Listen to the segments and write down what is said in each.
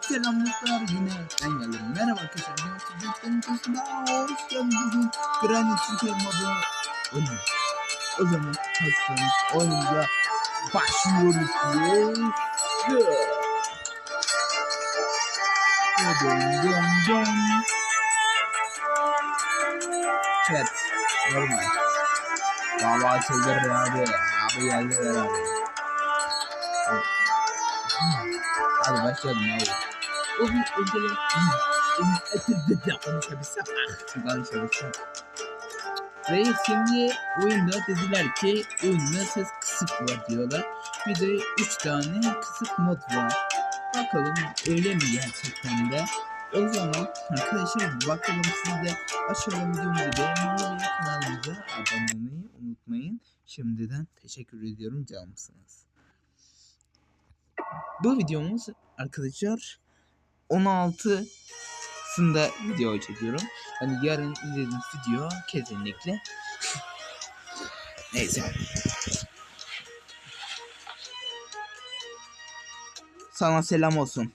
Selamlar yine ben geldim. Merhaba arkadaşlar. Ben Çocukların Kızı'na hoş geldiniz. Granny Türkiye modu oynuyor. O zaman hazırsanız oyunumuza başlıyoruz. Yes. Go. Dön dön. Chat. Normal. Valla açıldı abi. Abi geldi abi. Hadi başlayalım abi. Gün önceleri ettirdi konuşabilsem. Ah konuşabilsem. Ve şimdi oyunda dediler ki oyunda ses kısık var diyorlar. Bir de 3 tane kısık mod var. Bakalım öyle mi gerçekten de. O zaman arkadaşlar bakalım siz de aşağıdan videomuzu beğenmeyi kanalımıza abone olmayı unutmayın. Şimdiden teşekkür ediyorum canımsınız. Bu videomuz arkadaşlar 16'sında video çekiyorum. Hani yarın izlediğiniz video kesinlikle. Neyse. Sana selam olsun.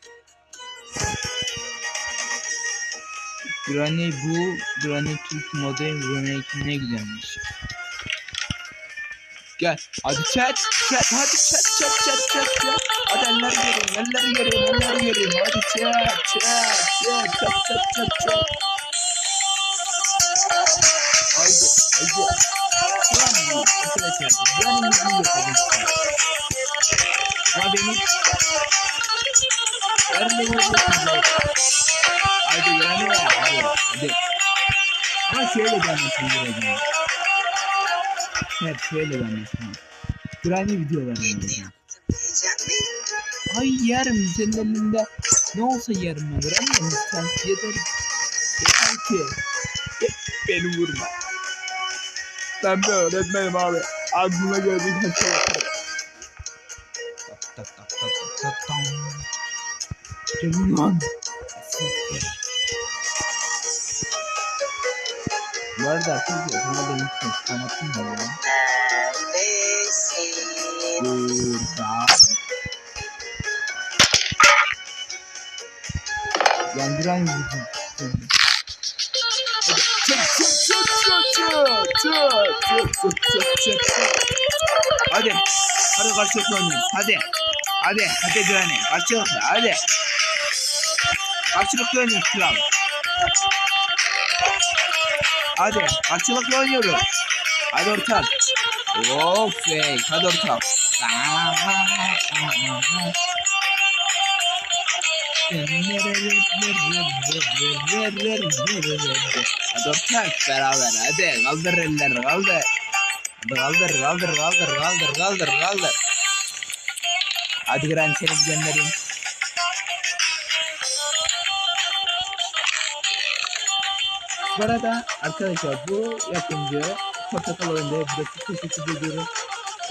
Granny bu Granny Türk Modern Remake'ine gidermiş. Gel. Hadi çat çat hadi çat çat çat çat çat. Hadi elleri göreyim elleri göreyim elleri göreyim. Hadi çat çat çat çat çat çat çat. Haydi haydi. Tamam arkadaşlar. Ben bunu yapalım. Ama beni... Ben de bunu yapacağım. I did what I knew I did. I did. Ama şöyle denmesin Granny'e. Hep şöyle denmesin. Granny videolar denmesin. Ay yerim senin elinde. Ne olsa yerim ben Granny. Sen yeter. Yeter ki. Beni vurma. Ben bir öğretmenim abi. Aklına gördüğün her şey yaparım. Tat tat tat tat. Gelin lan. Bunları da açınca buna da yükselt. Anlatayım mı bunu? Burada. Yandıran yüzü. Hadi. Hadi karşılıklı oynayın. Hadi. Hadi. Hadi dönelim. Karşılıklı. Hadi. Karşılıklı oynayın kral. Hadi karşılıklı oynuyoruz. Hadi ortak. Fake. Hadi ortak. Hadi ortak beraber hadi kaldır elleri kaldır. Hadi kaldır kaldır kaldır kaldır kaldır kaldır. Hadi Gran seni göndereyim. Bu arada arkadaşlar bu yapımcı Portakal oyunda hepsi teşekkür ediyorum.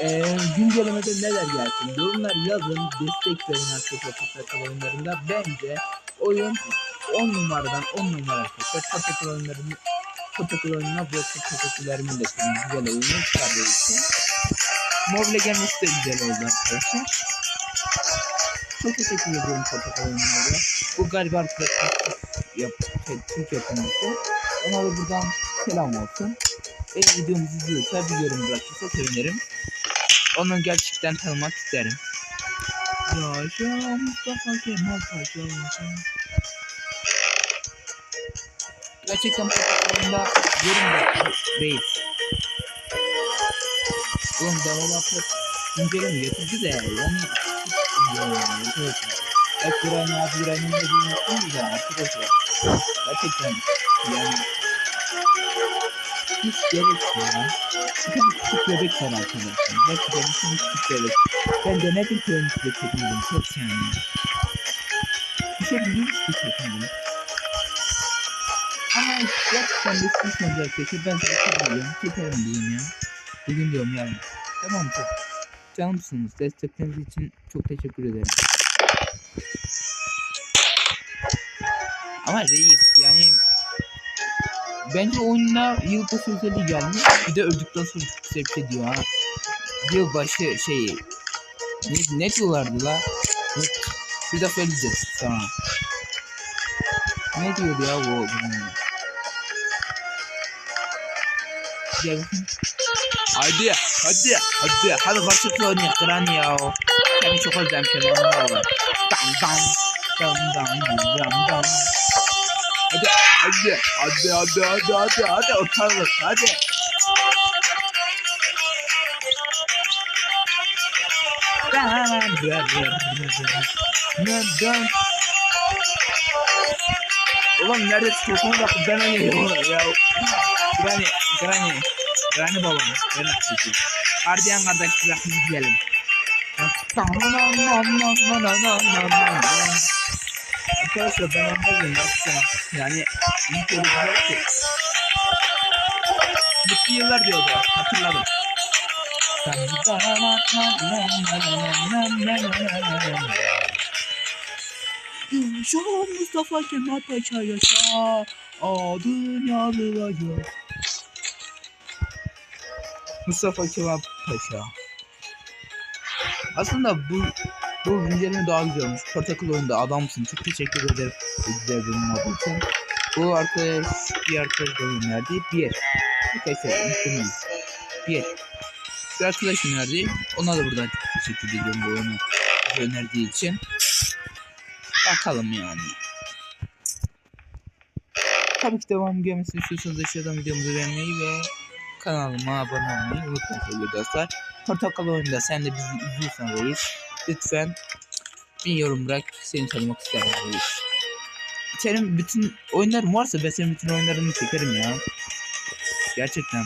Ee, güncellemede neler gelsin? Yorumlar yazın. Destek verin arkadaşlar Portakal oyunlarında. Bence oyun 10 numaradan 10 numara arkadaşlar. Portakal oyunlarını Portakal oyununa bu teşekkürlerimin de güzel oyunu çıkardığı için. Mobile gelmesi de güzel oldu arkadaşlar. Çok teşekkür ediyorum Portakal oyunlara. Bu galiba arkadaşlar yap, şey, Türk yapımcısı. Ona da buradan selam olsun. Eğer videomuzu izliyorsa bir yorum bırakırsa sevinirim. Onu gerçekten tanımak isterim. Yaşa Mustafa Kemal Paşa. Gerçekten fotoğraflarında yorum bırakmak değil. Oğlum developer inceleme getirdi de yani Evet dediğini unuttum da arkadaşlar. Gerçekten yani hiç gerek ya. Bir tane küçük bebek var arkadaşlar. Gerçekten bir küçük bebek. Ben denedim ki önce de çekmedim. Çok. Bir şey bilmiyoruz ki çekmedim. Ama gerçekten de istiyorsanız arkadaşlar ben size çekerim. Çekerim diyeyim ya. Bugün diyorum yarın. Tamam mı? Canımsınız. Destekleriniz için çok teşekkür ederim. Ama reis yani bence oyuna yılbaşı özelliği gelmiş. Bir de öldükten sonra küfür bir şey diyor ha. Yılbaşı şeyi. Ne, ne diyorlardı la? Bir defa söyleyeceğiz tamam. Ne diyordu ya bu? Gel. Hadi, hadi, hadi, hadi karşılıklı oynayalım kıran ya. Seni çok özlemişim onunla olan. Dam dam, dam dam, dam dam. Hadi, hadi, hadi, hadi, hadi, hadi, hadi, ortalık, hadi. Neden? Ulan nerede çıkıyorsun bak ben oynuyorum ya. Granny, Granny, Granny babam, ben açıkçası. Gardiyan kardeş bırak biz gidelim. Arkadaşlar ben anladım baksana. Yani ilk öyle güzel ki. Mutlu yıllar diyordu hatırladım. Yaşa Mustafa Kemal Paşa yaşa Adın yazılacak Mustafa Kemal Paşa Aslında bu bu güncelleme daha güzel olmuş. Portakal oyunda adamsın. Çok teşekkür ederim. Güzel bölüm olduğu için. Bu arkadaş bir arkadaş da önerdi. Bir. Arkadaşlar unutmayın. Bir. Bir arkadaş önerdi. Ona da buradan teşekkür ediyorum bu oyunu önerdiği için. Bakalım yani. Tabii ki devam gelmesini istiyorsanız aşağıdan videomuzu beğenmeyi ve kanalıma abone olmayı unutmayın sevgili dostlar. Portakal oyunda sen de bizi izliyorsan reis lütfen bir yorum bırak seni tanımak isterim. Senin bütün oyunların varsa ben senin bütün oyunlarını çekerim ya. Gerçekten.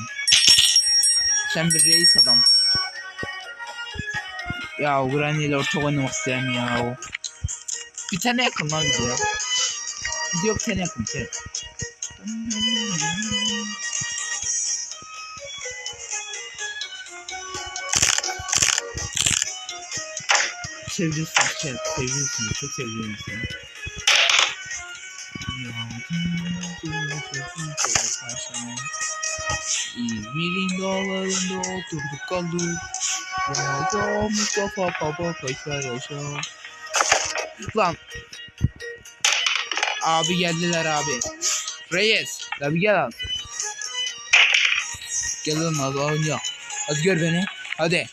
Sen bir reis adam. Ya Granny ile ortak oynamak isterim ya. Bir tane yakın lan video. Video bir tane yakın bir tane. Seviliyorsun, şey, seviliyorsun, çok seviyorum seni. İzmir'in dağlarında oturduk kaldık. Yaşa Mustafa Baba Paşa yaşa. Lan. Abi geldiler abi. Reyes. Abi gel abi. Gel lan abi oynuyor. Hadi gör beni. Hadi.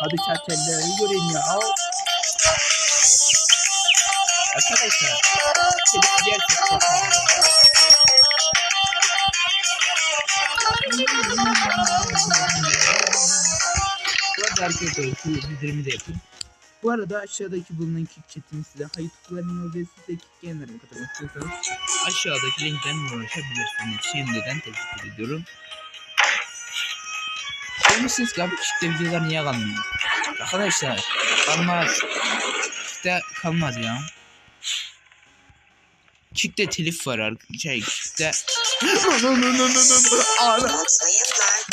Hadi çerçeveleri göreyim ya. Arkadaşlar. Çok Bu arada arkadaşlar şu bildirimi de yapayım. Bu arada aşağıdaki bulunan kick chatini size hayatlarının ve size kick katılmak istiyorsanız aşağıdaki linkten ulaşabilirsiniz. Şimdiden teşekkür ediyorum. Demişsiniz ki abi kickte videolar niye kalmıyor? Arkadaşlar kalmaz. Kickte kalmaz ya. Kickte telif var arkadaşlar. Şey. Ana.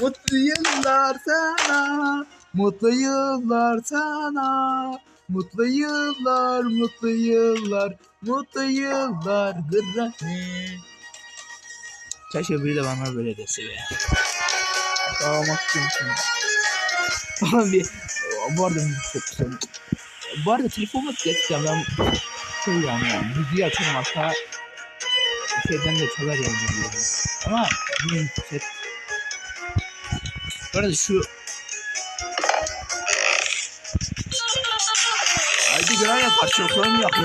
Mutlu yıllar sana. Mutlu yıllar sana. Mutlu yıllar, mutlu yıllar, mutlu yıllar Granny. Keşke biri de bana böyle dese be. Ağlamak istiyorum Ama bir, bu arada güzel. Bu arada telefonla gerçekten ben şey yani, yani müziği açarım hatta şeyden de çalar yani. Ama. Bu arada şu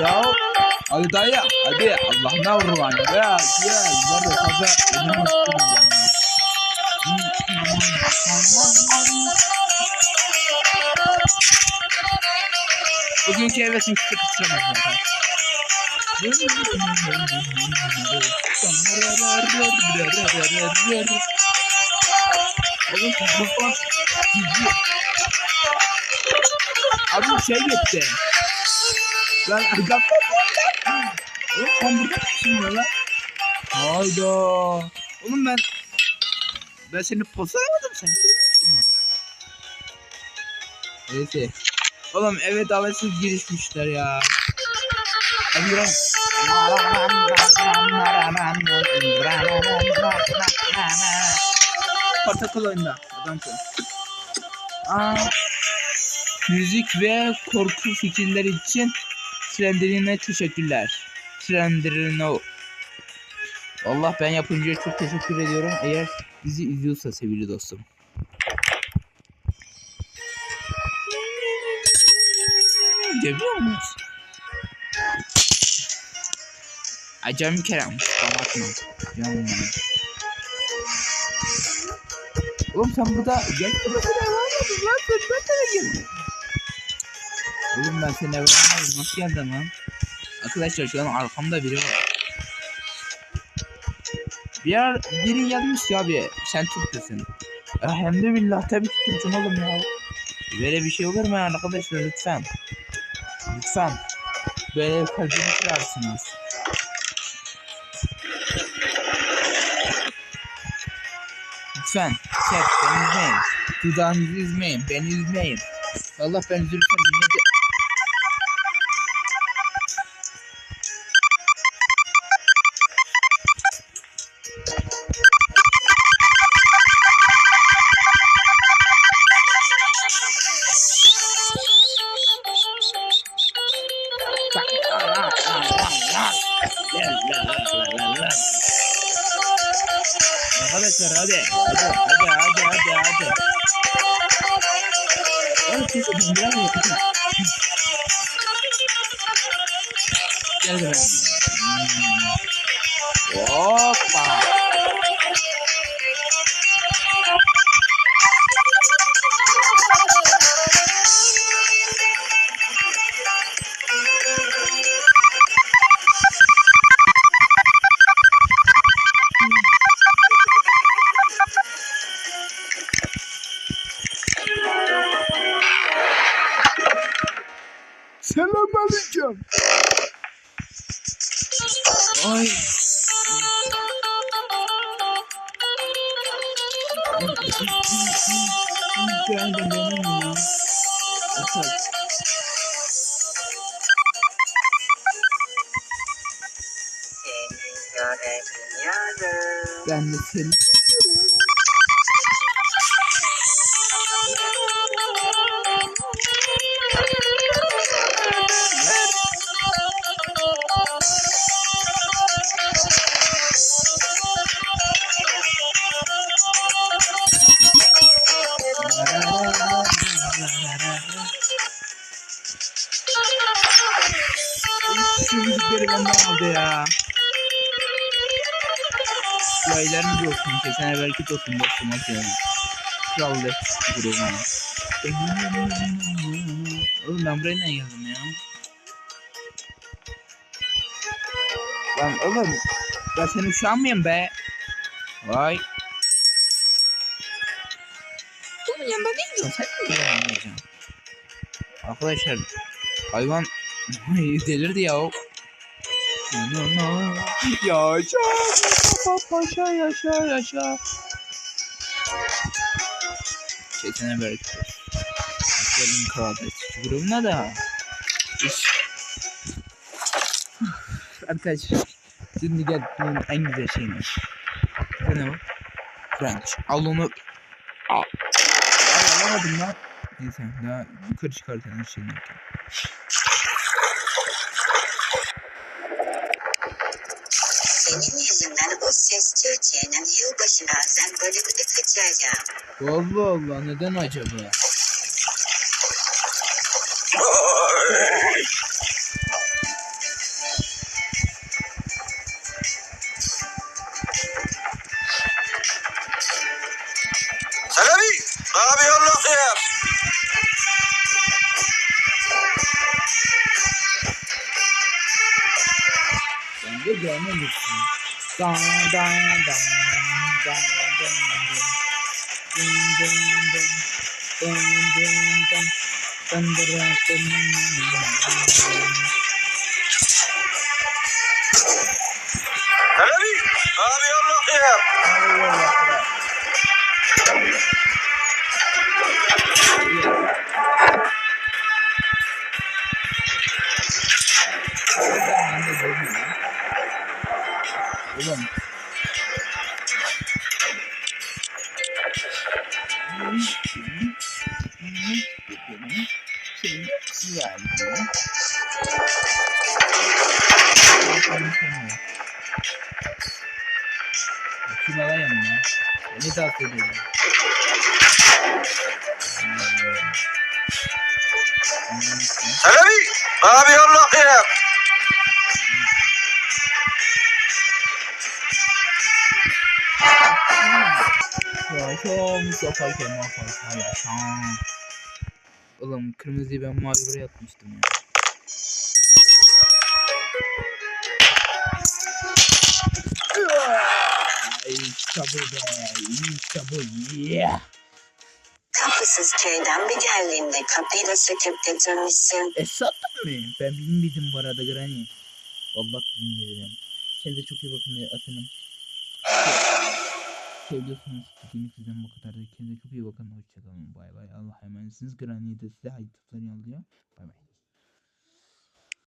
Ya. Hadi dayı hadi Allah'ına vurman ya gel bu arada fazla önemli istedim Bugünkü hevesim küçük kısırmaz zaten. Oğlum kafam gidiyor. Abi şey gitti. Lan adam Oğlum sen burada mısın ya lan? Hayda. Oğlum ben ben seni posamadım sen. Neyse. Oğlum evet davetsiz girişmişler ya. Emirhan. Portakal oyunda. Adamsın. Aa, müzik ve korku fikirleri için Trenderine teşekkürler. Trenderine Allah ben yapımcıya çok teşekkür ediyorum. Eğer bizi izliyorsa sevgili dostum. Gidebiliyor muyuz? Acemi Kerem. Kapatma. Canım. Oğlum sen burada gel Oğlum ben seni eve nasıl geldin lan? Arkadaşlar şu an arkamda biri var. Bir yer biri gelmiş ya abi sen Türk'tesin. Hem de billah tabii ki Türk'üm oğlum ya. Böyle bir şey olur mu ya arkadaşlar lütfen. Lütfen. Böyle kalbimi kırarsınız. Lütfen. Chat beni izleyin. Dudağınızı izleyin. Beni izleyin. Allah ben üzülürsem Gel buraya. Ay. Benim ya. Atak. Seni görebiliyorum. Ben de seni. Olsun. Dostum atıyorum. Kral Lex grubuna. Oğlum ben buraya ne geldim ya? Lan oğlum. Ben seni uşağın mıyım be? Vay. Oğlum yanında ne gidiyorsun? Sen mi yanmayacaksın? Arkadaşlar. Hayvan delirdi ya o. Yaşa Paşa yaşa yaşa. Bereket olsun. Gelin kardeş. Grubuna da. Arkadaşlar. Şimdi geldiğim en güzel şeymiş. Bu ne o? French. Al onu. Al. Al alamadım lan. Neyse daha yukarı çıkartan her şeyini. Senin yüzünden o ses Türkiye'nin yılbaşı bazen bölümünü kaçıracağım. Allah Allah neden acaba? Selavi, ne yapıyorsun bakayım? Ben de görmemişsin. Dan dang, dang, dang, dang, ding, ding, ding, ding, ding, ding, Tandara, Hello, Hello, Şuna lan yanına. Ne tavsiye ediyorum? Selebi. Ne yapıyorsun bakayım? Yaşa Mustafa Kemal Paşa yaşa. Oğlum kırmızıyı ben mavi buraya atmıştım ya. İşte bu be. İşte bu. Yeah. Kapısız köyden bir geldiğinde kapıyı da söküp götürmüşsün. E sattın mı? Ben bilmedim bu arada Granny. Vallahi bilmedim. Kendinize çok iyi bakın efendim. Söylüyorsunuz. Dediğim sizden bu kadar. Kendinize çok iyi bakın. Hoşçakalın. Bay bay. Allah'a emanetsiniz. Granny de size hayırlı yolluyor. Bay bay.